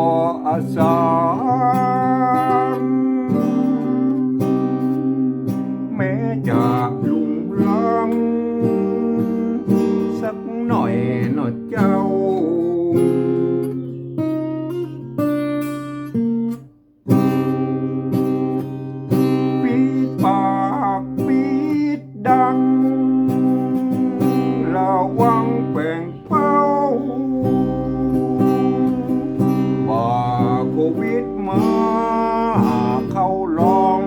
กลัว มา เข้าลอง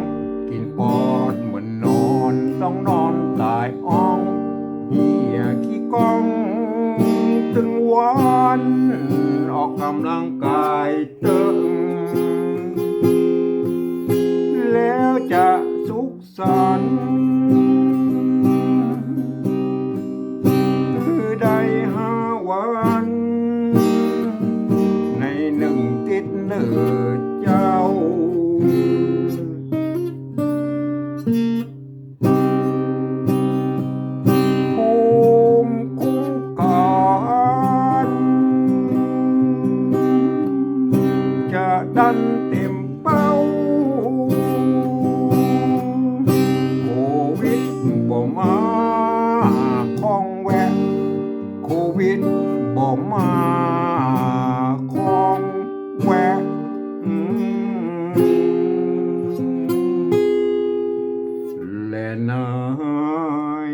กินปอดเหมือนนอนต้องนอนตายอ่องเหียขี้กองถึงวันออกกำลังกายเติงแล้วจะสุขสันต์คือได้ ดันเต็มเป้าโควิดบ่มาคองแวะโควิดบ่มาคองแวะและนาย